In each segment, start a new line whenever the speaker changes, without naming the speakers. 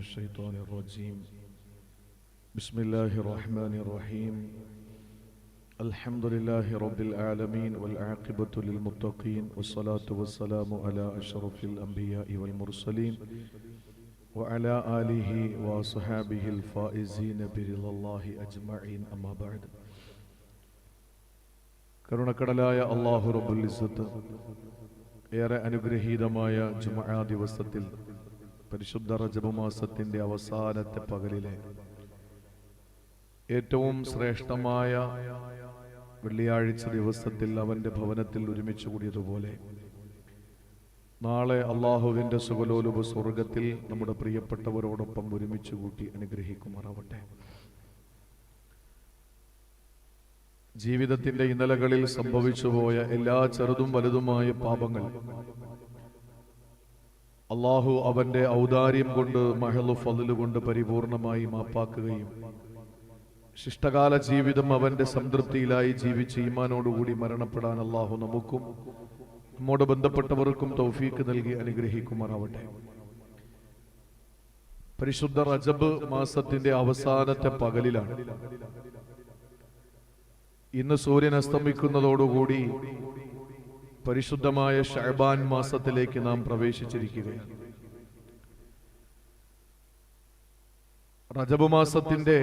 الشيطان الرجيم بسم الله الرحمن الرحيم الحمد لله رب العالمين والعاقبة للمتقين والصلاة والسلام على أشرف الأنبياء والمرسلين وعلى آله وصحابه الفائزين برضا الله أجمعين أما بعد കരുണക്കടലായ അള്ളാഹു റബ്ബുൽ ഇസ്സത്ത് ഏറെ അനുഗ്രഹീതമായ ജുമആ ദിവസത്തിൽ പരിശുദ്ധ റജബ് മാസത്തിന്റെ അവസാനത്തെ പകലിലെ ഏറ്റവും ശ്രേഷ്ഠമായ വെള്ളിയാഴ്ച ദിവസത്തിൽ അവന്റെ ഭവനത്തിൽ ഒരുമിച്ച് കൂടിയതുപോലെ നാളെ അള്ളാഹുവിന്റെ സുഖലോലുപ സ്വർഗത്തിൽ നമ്മുടെ പ്രിയപ്പെട്ടവരോടൊപ്പം ഒരുമിച്ച് കൂട്ടി അനുഗ്രഹിക്കുമാറാവട്ടെ. ജീവിതത്തിന്റെ ഇന്നലകളിൽ സംഭവിച്ചുപോയ എല്ലാ ചെറുതും വലുതുമായ പാപങ്ങൾ അള്ളാഹു അവന്റെ ഔദാര്യം കൊണ്ട് മഹലു ഫضൽ കൊണ്ട് പരിപൂർണമായി മാപ്പാക്കുകയും ശിഷ്ടകാല ജീവിതം അവന്റെ സംതൃപ്തിയിലായി ജീവിച്ച് ഈമാനോടുകൂടി മരണപ്പെടാൻ അള്ളാഹു നമുക്കും നമ്മോട് ബന്ധപ്പെട്ടവർക്കും തൗഫീക്ക് നൽകി അനുഗ്രഹിക്കുമാറാവട്ടെ. പരിശുദ്ധ റജബ് മാസത്തിന്റെ അവസാനത്തെ പകലിലാണ്. ഇന്ന് സൂര്യൻ അസ്തമിക്കുന്നതോടുകൂടി പരിശുദ്ധമായ ഷഹബാൻ മാസത്തിലേക്ക് നാം പ്രവേശിച്ചിരിക്കുകയാണ്. റജബ് മാസത്തിന്റെ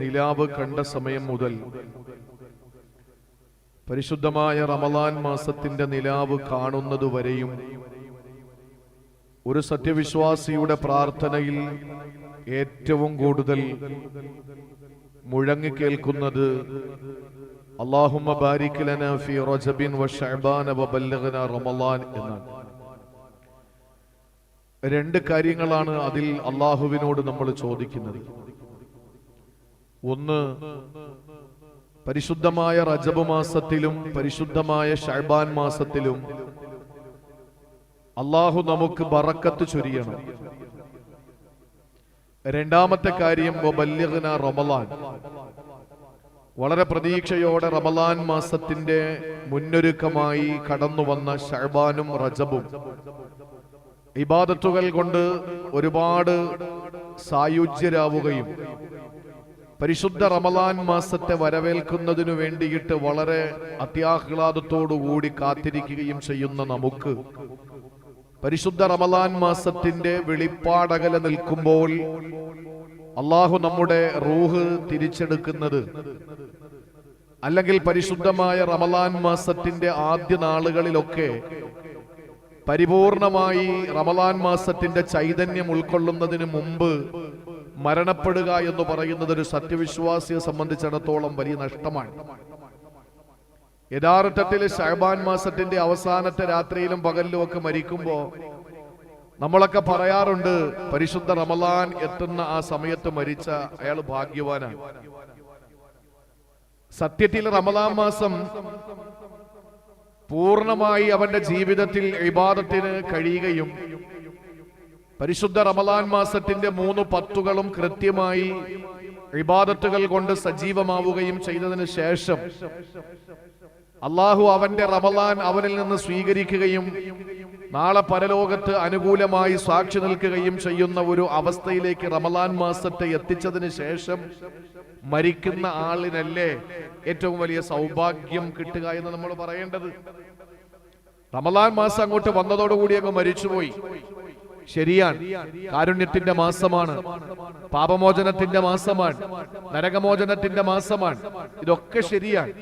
നിലാവ് കണ്ട സമയം മുതൽ പരിശുദ്ധമായ റമലാൻ മാസത്തിന്റെ നിലാവ് കാണുന്നതുവരെയും ഒരു സത്യവിശ്വാസിയുടെ പ്രാർത്ഥനയിൽ ഏറ്റവും കൂടുതൽ മുഴങ്ങിക്കേൾക്കുന്നത് ലന ഫി റജബിൻ വ ശഅബാന വ ബല്ലഗ്ന റമളാൻ എന്നാണ്. രണ്ട് കാര്യങ്ങളാണ് അതിൽ അള്ളാഹുവിനോട് നമ്മൾ ചോദിക്കുന്നത്. ഒന്ന് പരിശുദ്ധമായ റജബ് മാസത്തിലും പരിശുദ്ധമായ ഷഅബാൻ മാസത്തിലും അള്ളാഹു നമുക്ക് ബറക്കത്ത് ചൊരിയണം. രണ്ടാമത്തെ കാര്യം റമളാൻ. വളരെ പ്രതീക്ഷയോടെ റമലാൻ മാസത്തിന്റെ മുന്നൊരുക്കമായി കടന്നു വന്ന ഷഹബാനും റജബും. ഇബാദത്തുകൾ കൊണ്ട് ഒരുപാട് സായുജ്യരാവുകയും പരിശുദ്ധ റമലാൻ മാസത്തെ വരവേൽക്കുന്നതിനു വേണ്ടിയിട്ട് വളരെ അത്യാഹ്ലാദത്തോടുകൂടി കാത്തിരിക്കുകയും ചെയ്യുന്ന നമുക്ക് പരിശുദ്ധ റമലാൻ മാസത്തിന്റെ വെളിപ്പാടകല നിൽക്കുമ്പോൾ അള്ളാഹു നമ്മുടെ റൂഹ് തിരിച്ചെടുക്കുന്നത്. അല്ലെങ്കിൽ പരിശുദ്ധമായ റമലാൻ മാസത്തിന്റെ ആദ്യ നാളുകളിലൊക്കെ പരിപൂർണമായി റമലാൻ മാസത്തിന്റെ ചൈതന്യം ഉൾക്കൊള്ളുന്നതിന് മുമ്പ് മരണപ്പെടുക എന്ന് പറയുന്നത് ഒരു സത്യവിശ്വാസിയെ സംബന്ധിച്ചിടത്തോളം വലിയ നഷ്ടമാണ്. യഥാർത്ഥത്തിൽ ഷഹബാൻ മാസത്തിന്റെ അവസാനത്തെ രാത്രിയിലും പകലിലും ഒക്കെ മരിക്കുമ്പോ നമ്മളൊക്കെ പറയാറുണ്ട് പരിശുദ്ധ റമലാൻ എത്തുന്ന ആ സമയത്ത് മരിച്ച അയാൾ ഭാഗ്യവാനാണ്. സത്യത്തിൽ റമലാൻ മാസം പൂർണമായി അവന്റെ ജീവിതത്തിൽ ഇബാദത്തിന് കഴിയുകയും പരിശുദ്ധ റമലാൻ മാസത്തിന്റെ മൂന്ന് പത്തുകളും കൃത്യമായി ഇബാദത്തുകൾ കൊണ്ട് സജീവമാവുകയും ചെയ്തതിന് ശേഷം അള്ളാഹു അവന്റെ റമലാൻ അവനിൽ നിന്ന് സ്വീകരിക്കുകയും നാളെ പരലോകത്ത് അനുകൂലമായി സാക്ഷി നിൽക്കുകയും ചെയ്യുന്ന ഒരു അവസ്ഥയിലേക്ക് റമലാൻ മാസത്തെ എത്തിച്ചതിന് ശേഷം മരിക്കുന്ന ആളിനല്ലേ ഏറ്റവും വലിയ സൗഭാഗ്യം കിട്ടുക എന്ന് നമ്മൾ പറയേണ്ടത്? റമലാൻ മാസം അങ്ങോട്ട് വന്നതോടുകൂടി അങ്ങ് മരിച്ചുപോയി. ശരിയാണ്. കാരുണ്യത്തിന്റെ മാസമാണ്. പാപമോചനത്തിന്റെ മാസമാണ്. നരകമോചനത്തിന്റെ മാസമാണ്. ഇതൊക്കെ ശരിയാണ്.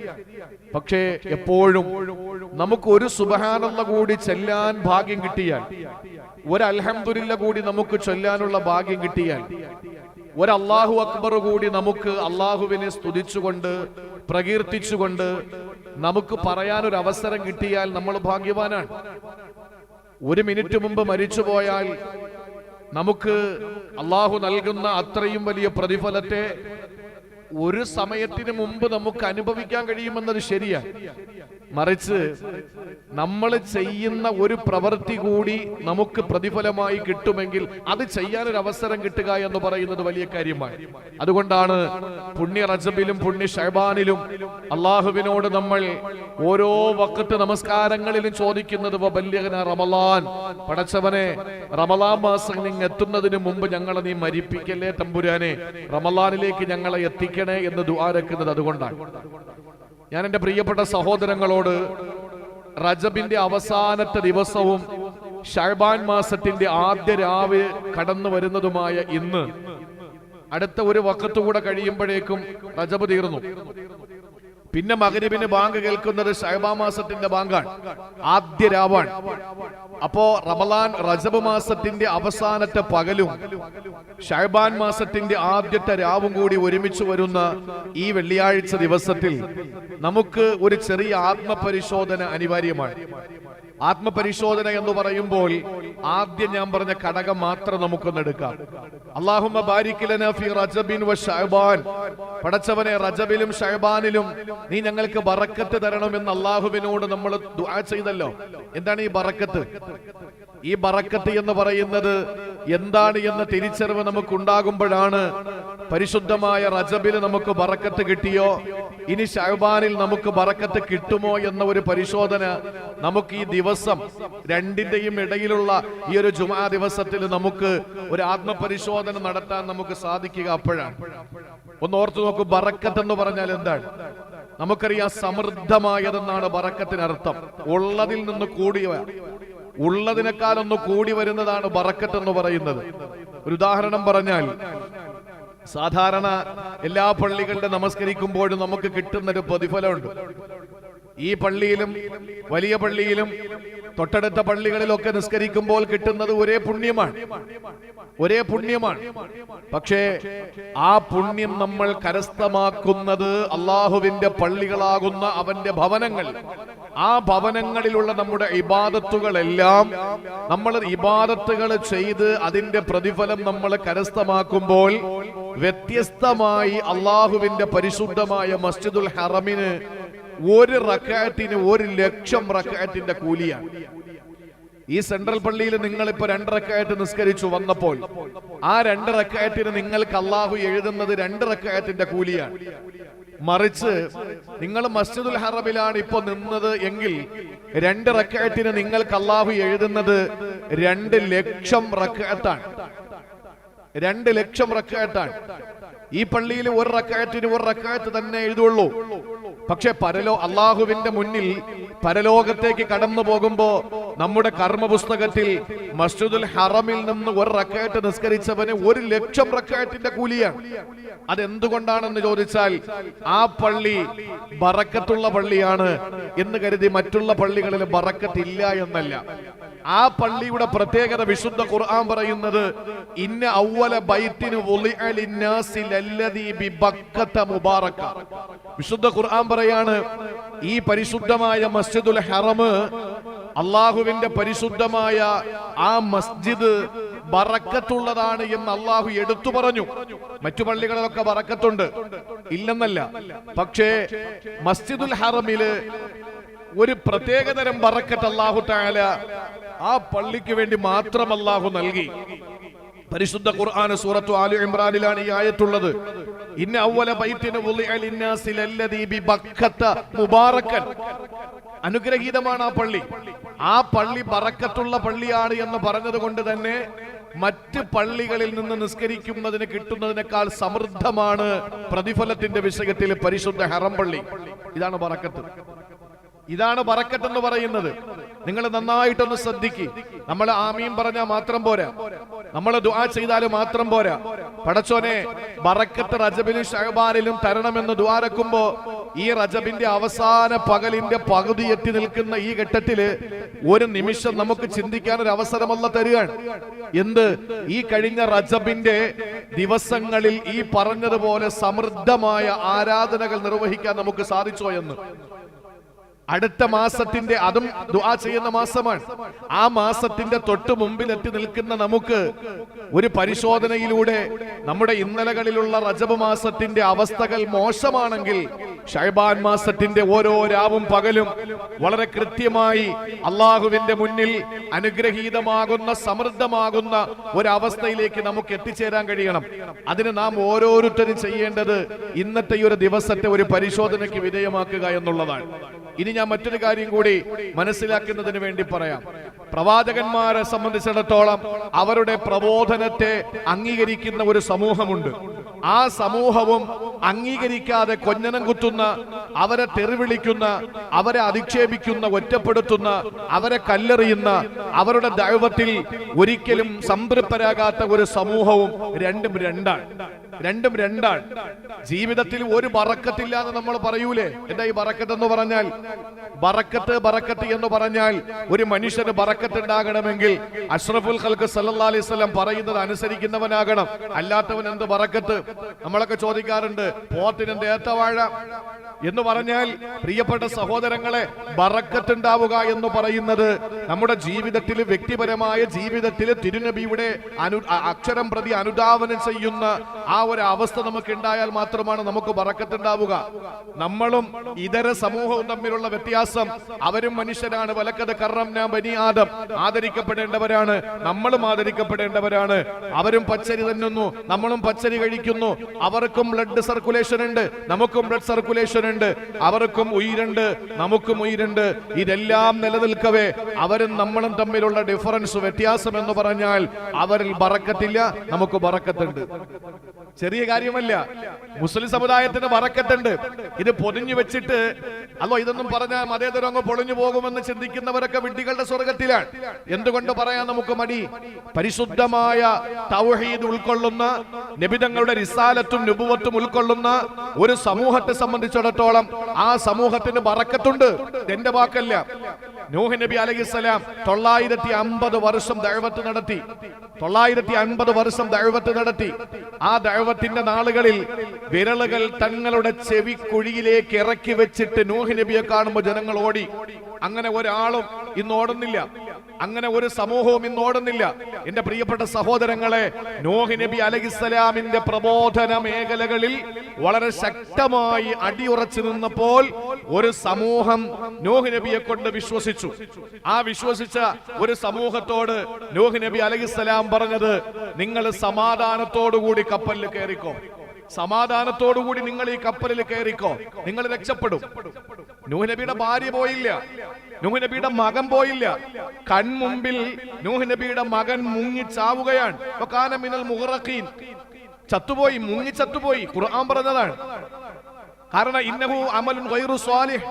പക്ഷേ എപ്പോഴും നമുക്ക് ഒരു സുബഹാനുള്ള കൂടി ചെല്ലാൻ ഭാഗ്യം കിട്ടിയാൽ ഒരു അൽഹംദുലില്ല കൂടി നമുക്ക് ചൊല്ലാനുള്ള ഭാഗ്യം കിട്ടിയാൽ ഒരു അള്ളാഹു അക്ബർ കൂടി നമുക്ക് അള്ളാഹുവിനെ സ്തുതിച്ചുകൊണ്ട് പ്രകീർത്തിച്ചുകൊണ്ട് നമുക്ക് പറയാനൊരു അവസരം കിട്ടിയാൽ നമ്മൾ ഭാഗ്യവാനാണ്. ഒരു മിനിറ്റ് മുമ്പ് മരിച്ചുപോയാൽ നമുക്ക് അള്ളാഹു നൽകുന്ന അത്രയും വലിയ പ്രതിഫലത്തെ ഒരു സമയത്തിന് മുമ്പ് നമുക്ക് അനുഭവിക്കാൻ കഴിയുമെന്നത് ശരിയാണ്. മറിച്ച് നമ്മൾ ചെയ്യുന്ന ഒരു പ്രവൃത്തി കൂടി നമുക്ക് പ്രതിഫലമായി കിട്ടുമെങ്കിൽ അത് ചെയ്യാനൊരു അവസരം കിട്ടുക എന്ന് പറയുന്നത് വലിയ കാര്യമാണ്. അതുകൊണ്ടാണ് പുണ്യ റജബിലും പുണ്യ ഷഹബാനിലും അള്ളാഹുവിനോട് നമ്മൾ ഓരോ വക്കത്ത് നമസ്കാരങ്ങളിലും ചോദിക്കുന്നത് റമലാൻ. പടച്ചവനെ റമലാൻ മാസം നിങ്ങൾ എത്തുന്നതിന് മുമ്പ് ഞങ്ങളെ നീ മരിപ്പിക്കല്ലേ തമ്പുരാനെ? റമലാനിലേക്ക് ഞങ്ങളെ എത്തിക്കണേ എന്ന് ദുആരക്കുന്നത് അതുകൊണ്ടാണ്. ഞാൻ എന്റെ പ്രിയപ്പെട്ട സഹോദരങ്ങളോട് റജബിന്റെ അവസാനത്തെ ദിവസവും ഷഹബാൻ മാസത്തിന്റെ ആദ്യ രാവ് കടന്നു വരുന്നതുമായ ഇന്ന് അടുത്ത ഒരു വക്കത്തുകൂടെ കഴിയുമ്പോഴേക്കും റജബ് തീർന്നു. പിന്നെ മകരിബിന് ബാങ്ക് കേൾക്കുന്നത് ഷഹബാ മാസത്തിന്റെ ബാങ്കാണ്. ആദ്യ രാവാണ്. അപ്പോ റമലാൻ റജബ് മാസത്തിന്റെ അവസാനത്തെ പകലും ഷഹബാൻ മാസത്തിന്റെ ആദ്യത്തെ രാവും കൂടി ഒരുമിച്ച് വരുന്ന ഈ വെള്ളിയാഴ്ച ദിവസത്തിൽ നമുക്ക് ഒരു ചെറിയ ആത്മപരിശോധന അനിവാര്യമാണ്. ആത്മപരിശോധന എന്ന് പറയുമ്പോൾ ആദ്യം ഞാൻ പറഞ്ഞ ഘടകം മാത്രം നമുക്കൊന്ന് എടുക്കാം. അള്ളാഹുമ ബാരിക്കിലന ഫി റജബിൻ വ ഷഅബാൻ. പടച്ചവനെ റജബിലും ഷഹബാനിലും നീ ഞങ്ങൾക്ക് ബറക്കത്ത് എന്ന് അള്ളാഹുവിനോട് നമ്മൾ ദുആ ചെയ്തല്ലോ. എന്താണ് ഈ ബറക്കത്ത്? ഈ ബറക്കത്ത് എന്ന് പറയുന്നത് എന്താണ് എന്ന തിരിച്ചറിവ് നമുക്കുണ്ടാകുമ്പോഴാണ് പരിശുദ്ധമായ റജബിൽ നമുക്ക് ബറക്കത്ത് കിട്ടിയോ? ഇനി ഷഹബാനിൽ നമുക്ക് ബറക്കത്ത് കിട്ടുമോ എന്ന ഒരു പരിശോധന നമുക്ക് ഈ ദിവസം രണ്ടിന്റെയും ഇടയിലുള്ള ഈ ഒരു ജുമാ ദിവസത്തിൽ നമുക്ക് ഒരു ആത്മപരിശോധന നടത്താൻ നമുക്ക് സാധിക്കുക അപ്പോഴാണ്. ഒന്ന് ഓർത്തു നോക്കൂ ബറക്കത്ത് എന്ന് പറഞ്ഞാൽ എന്താണ്? നമുക്കറിയാം സമൃദ്ധമായതെന്നാണ് ബറക്കത്തിനർത്ഥം. ഉള്ളതിൽ നിന്ന് കൂടിയ ഉള്ളതിനേക്കാൾ ഒന്ന് കൂടി വരുന്നതാണ് ബറക്കത്ത് എന്ന് പറയുന്നത്. ഒരു ഉദാഹരണം പറഞ്ഞാൽ സാധാരണ എല്ലാ പള്ളികളുടെ നമസ്കരിക്കുമ്പോഴും നമുക്ക് കിട്ടുന്നൊരു പ്രതിഫലമുണ്ട്. ഈ പള്ളിയിലും വലിയ പള്ളിയിലും തൊട്ടടുത്ത പള്ളികളിലൊക്കെ നിസ്കരിക്കുമ്പോൾ കിട്ടുന്നത് ഒരേ പുണ്യമാണ്. ഒരേ പുണ്യമാണ്. പക്ഷേ ആ പുണ്യം നമ്മൾ കരസ്ഥമാക്കുന്നത് അള്ളാഹുവിന്റെ പള്ളികളാകുന്ന അവന്റെ ഭവനങ്ങൾ ആ ഭവനങ്ങളിലുള്ള നമ്മുടെ ഇബാദത്തുകളെല്ലാം നമ്മൾ ഇബാദത്തുകൾ ചെയ്ത് അതിന്റെ പ്രതിഫലം നമ്മൾ കരസ്ഥമാക്കുമ്പോൾ വ്യത്യസ്തമായി അള്ളാഹുവിന്റെ പരിശുദ്ധമായ മസ്ജിദുൽ ഹറമിന് ഒരു റക്കാറ്റിന് ഒരു ലക്ഷം റക്കാറ്റിന്റെ കൂലിയാണ്. ഈ സെൻട്രൽ പള്ളിയിൽ നിങ്ങൾ ഇപ്പൊ രണ്ട് റക്കായറ്റ് നിസ്കരിച്ചു വന്നപ്പോൾ ആ രണ്ട് റക്കായറ്റിന് നിങ്ങൾക്ക് അള്ളാഹു എഴുതുന്നത് രണ്ട് റക്കായത്തിന്റെ കൂലിയാണ്. മറിച്ച് നിങ്ങൾ മസ്ജിദുൽ ഹറബിലാണ് ഇപ്പൊ നിന്നത് എങ്കിൽ രണ്ട് റക്കയത്തിന് നിങ്ങൾക്ക് അള്ളാഹു എഴുതുന്നത് രണ്ട് ലക്ഷം റക്കായത്താണ് രണ്ട് ലക്ഷം റക്കായത്താണ് ഈ പള്ളിയിൽ ഒരു റക്കായത്തിന് ഒരു റക്കായത്ത് തന്നെ എഴുതുള്ളൂ. പക്ഷെ പരലോ അള്ളാഹുവിന്റെ മുന്നിൽ പരലോകത്തേക്ക് കടന്നു പോകുമ്പോ നമ്മുടെ കർമ്മപുസ്തകത്തിൽ മസ്ജിദുൽ ഹറമിൽ നിന്ന് ഒരു റക്കായത്ത് നിസ്കരിച്ചവന് ഒരു ലക്ഷം റക്കായത്തിന്റെ കൂലിയാണ്. അതെന്തുകൊണ്ടാണെന്ന് ചോദിച്ചാൽ ആ പള്ളി ബറക്കത്തുള്ള പള്ളിയാണ് എന്ന് കരുതി മറ്റുള്ള പള്ളികളിൽ ബറക്കത്തില്ല എന്നല്ല. ആ പള്ളിയുടെ പ്രത്യേകത വിശുദ്ധ ഖുർആൻ പറയുന്നത് ഇന്ന ഔവല ബൈത്തിന് വിശുദ്ധ ഖുർആൻ പറയാണ് ഈ പരിശുദ്ധമായ മസ്ജിദുൽ ഹറം അള്ളാഹുവിന്റെ പരിശുദ്ധമായ ആ മസ്ജിദ് ബറക്കത്തുള്ളതാണ് എന്ന് അള്ളാഹു എടുത്തു പറഞ്ഞു. മറ്റു പള്ളികളിലൊക്കെ ബറക്കത്തുണ്ട്. ഇല്ലെന്നല്ല. പക്ഷേ മസ്ജിദുൽ ഹറമിൽ ഒരു പ്രത്യേകതരം ബറക്കത്ത് അള്ളാഹു ആ പള്ളിക്ക് വേണ്ടി മാത്രം അള്ളാഹു നൽകി. പരിശുദ്ധ ഖുർആൻ സൂറത്തു ആലു ഇമ്രാനിലാണ് ഈ ആയത്തുള്ളത്. ഇന്ന അവല ബൈത്തിന് മുബാറക്കൻ. അനുഗ്രഹീതമാണ് ആ പള്ളി. ആ പള്ളി ബറക്കത്തുള്ള പള്ളിയാണ് എന്ന് പറഞ്ഞത് കൊണ്ട് തന്നെ മറ്റ് പള്ളികളിൽ നിന്ന് നിസ്കരിക്കുന്നതിന് കിട്ടുന്നതിനേക്കാൾ സമൃദ്ധമാണ് പ്രതിഫലത്തിന്റെ വിഷയത്തിൽ പരിശുദ്ധ ഹറം പള്ളി. ഇതാണ് ബറക്കത്ത്. ഇതാണ് ബറക്കത്ത് എന്ന് പറയുന്നത്. നിങ്ങൾ നന്നായിട്ടൊന്ന് ശ്രദ്ധിക്ക്. നമ്മൾ ആമീൻ പറഞ്ഞാൽ മാത്രം പോരാ. നമ്മൾ ദുആ ചെയ്താൽ മാത്രം പോരാ. പടച്ചോനെ ബറക്കത്ത് റജബിലും ഷഹബാനിലും തരണമെന്ന് ദ്വാരക്കുമ്പോ ഈ റജബിന്റെ അവസാന പകലിന്റെ പകുതി എത്തി നിൽക്കുന്ന ഈ ഘട്ടത്തിൽ ഒരു നിമിഷം നമുക്ക് ചിന്തിക്കാൻ ഒരു അവസരമല്ല തരികയാണ്. എന്ത്? ഈ കഴിഞ്ഞ റജബിന്റെ ദിവസങ്ങളിൽ ഈ പറഞ്ഞതുപോലെ സമൃദ്ധമായ ആരാധനകൾ നിർവഹിക്കാൻ നമുക്ക് സാധിച്ചോ എന്ന്? അടുത്ത മാസത്തിന്റെ അതും ദുആ ചെയ്യുന്ന മാസമാണ്. ആ മാസത്തിന്റെ തൊട്ട് മുമ്പിൽ എത്തി നിൽക്കുന്ന നമുക്ക് ഒരു പരിശോധനയിലൂടെ നമ്മുടെ ഇന്നലകളിലുള്ള റജബ് മാസത്തിന്റെ അവസ്ഥകൾ മോശമാണെങ്കിൽ ഷൈബാൻ മാസത്തിന്റെ ഓരോ രാവും പകലും വളരെ കൃത്യമായി അള്ളാഹുവിന്റെ മുന്നിൽ അനുഗ്രഹീതമാകുന്ന സമൃദ്ധമാകുന്ന ഒരവസ്ഥയിലേക്ക് നമുക്ക് എത്തിച്ചേരാൻ കഴിയണം. അതിന് നാം ഓരോരുത്തരും ചെയ്യേണ്ടത് ഇന്നത്തെ ഈ ഒരു ദിവസത്തെ ഒരു പരിശോധനയ്ക്ക് വിധേയമാക്കുക എന്നുള്ളതാണ്. ഇനി ഞാൻ മറ്റൊരു കാര്യം കൂടി മനസ്സിലാക്കുന്നതിന് വേണ്ടി പറയാം. പ്രവാചകന്മാരെ സംബന്ധിച്ചിടത്തോളം അവരുടെ പ്രബോധനത്തെ അംഗീകരിക്കുന്ന ഒരു സമൂഹമുണ്ട്. ആ സമൂഹവും അംഗീകരിക്കാതെ കൊഞ്ഞനം കുത്തുന്ന അവരെ തെറിവിളിക്കുന്ന അവരെ അധിക്ഷേപിക്കുന്ന ഒറ്റപ്പെടുത്തുന്ന അവരെ കല്ലെറിയുന്ന അവരുടെ ദൈവത്തിൽ ഒരിക്കലും സംതൃപ്തരാകാത്ത ഒരു സമൂഹവും രണ്ടും രണ്ടാണ്. രണ്ടും രണ്ടാണ്. ജീവിതത്തിൽ ഒരു ബറക്കത്തില്ലാതെ നമ്മൾ പറയൂലേ? എന്താ ഈ ബറക്കത്ത് എന്ന് പറഞ്ഞാൽ? ബറക്കത്ത് ബറക്കത്ത് എന്ന് പറഞ്ഞാൽ ഒരു മനുഷ്യന് ബറക്കത്ത് ഉണ്ടാകണമെങ്കിൽ അഷ്റഫുൽ ഖൽക്ക് സല്ലല്ലാഹു അലൈഹി വസല്ലം പറയുന്നത് അനുസരിക്കുന്നവനാകണം. അല്ലാത്തവൻ എന്ത് ബറക്കത്ത്? നമ്മളൊക്കെ ചോദിക്കാറുണ്ട് പോത്തിന് എന്ത് ഏത്തവാഴ എന്ന് പറഞ്ഞാൽ പ്രിയപ്പെട്ട സഹോദരങ്ങളെ ബറക്കത്ത് ഉണ്ടാവുക എന്ന് പറയുന്നത് നമ്മുടെ ജീവിതത്തിൽ വ്യക്തിപരമായ ജീവിതത്തിൽ തിരുനബിയുടെ അനു അക്ഷരം പ്രതി അനുധാവനം ചെയ്യുന്ന ആ ഒരു അവസ്ഥ നമുക്ക് ഉണ്ടായാൽ മാത്രമാണ് നമുക്ക് ബറക്കത്ത് ഉണ്ടാവുക നമ്മളും ഇതര സമൂഹവും തമ്മിലുള്ള വ്യത്യാസം. അവരും മനുഷ്യരാണ്. വലക്കത് ഞാൻ ബനി ആദം. ആദരിക്കപ്പെടേണ്ടവരാണ്. നമ്മളും ആദരിക്കപ്പെടേണ്ടവരാണ്. അവരും പച്ചരി തന്നുന്നു. നമ്മളും പച്ചരി കഴിക്കുന്നു. അവർക്കും ബ്ലഡ് സർക്കുലേഷൻ ഉണ്ട്. നമുക്കും ബ്ലഡ് സർക്കുലേഷൻ ഉണ്ട്. അവർക്കും ഉയരുണ്ട്. നമുക്കും ഉയരുണ്ട്. ഇതെല്ലാം നിലനിൽക്കവേ. അവരും നമ്മളും തമ്മിലുള്ള ഡിഫറൻസ് വ്യത്യാസം എന്ന് പറഞ്ഞാൽ അവരിൽ ബറക്കത്തില്ല നമുക്ക് ബറക്കത്തുണ്ട് ചെറിയ കാര്യമല്ല. മുസ്ലിം സമുദായത്തിന് വറക്കത്തുണ്ട്. ഇത് പൊതിഞ്ഞു വെച്ചിട്ട് അല്ലോ ഇതൊന്നും പറഞ്ഞാൽ മതേതരം അങ്ങ് പൊളിഞ്ഞു പോകുമെന്ന് ചിന്തിക്കുന്നവരൊക്കെ വിഡ്ഢികളുടെ സ്വർഗത്തിലാണ്. എന്തുകൊണ്ട് പറയാൻ നമുക്ക് മടി? പരിശുദ്ധമായ തൗഹീദ് ഉൾക്കൊള്ളുന്ന നിബിതങ്ങളുടെ റിസാലത്തും നുപുവത്തും ഉൾക്കൊള്ളുന്ന ഒരു സമൂഹത്തെ സംബന്ധിച്ചിടത്തോളം ആ സമൂഹത്തിന് വറക്കത്തുണ്ട്. എന്റെ വാക്കല്ല. നൂഹ് നബി അലൈഹിസ്സലാം തൊള്ളായിരത്തി അമ്പത് വർഷം ദഴവത്ത് നടത്തി. തൊള്ളായിരത്തി അമ്പത് വർഷം ദഴവത്ത് നടത്തി. ആ ദഴവത്തിന്റെ നാളുകളിൽ വിരലുകൾ തങ്ങളുടെ ചെവിക്കുഴിയിലേക്ക് ഇറക്കി വെച്ചിട്ട് നൂഹ് നബിയെ കാണുമ്പോൾ ജനങ്ങൾ ഓടി. അങ്ങനെ ഒരാളും ഇന്ന് ഓടുന്നില്ല. അങ്ങനെ ഒരു സമൂഹവും ഇന്ന് ഓടുന്നില്ല. എന്റെ പ്രിയപ്പെട്ട സഹോദരങ്ങളെ നോഹി നബി അലഹിസ്സലാമിന്റെ പ്രബോധന മേഖലകളിൽ വളരെ ശക്തമായി അടിയുറച്ചു നിന്നപ്പോൾ ഒരു സമൂഹം നോഹി നബിയെ കൊണ്ട് വിശ്വസിച്ചു. ആ വിശ്വസിച്ച ഒരു സമൂഹത്തോട് നോഹി നബി അലഹിസ്സലാം പറഞ്ഞത് നിങ്ങൾ സമാധാനത്തോടുകൂടി കപ്പലിൽ കയറിക്കോ. സമാധാനത്തോടുകൂടി നിങ്ങൾ ഈ കപ്പലിൽ കയറിക്കോ. നിങ്ങൾ രക്ഷപ്പെടും. നൂഹ് നബിയുടെ ഭാര്യ പോയില്ല. നൂഹ് നബിയുടെ മകൻ പോയില്ല. കൺമുമ്പിൽ നൂഹ് നബിയുടെ മകൻ മുങ്ങി ചാവുകയാണ്. മിനൽ മുഹറഖീൻ ചത്തുപോയി മുങ്ങി ചത്തുപോയി. ഖുർആൻ പറഞ്ഞതാണ്. കാരണം ഇന്നഹു അമലുൻ ഗൈറു സ്വാലിഹ്.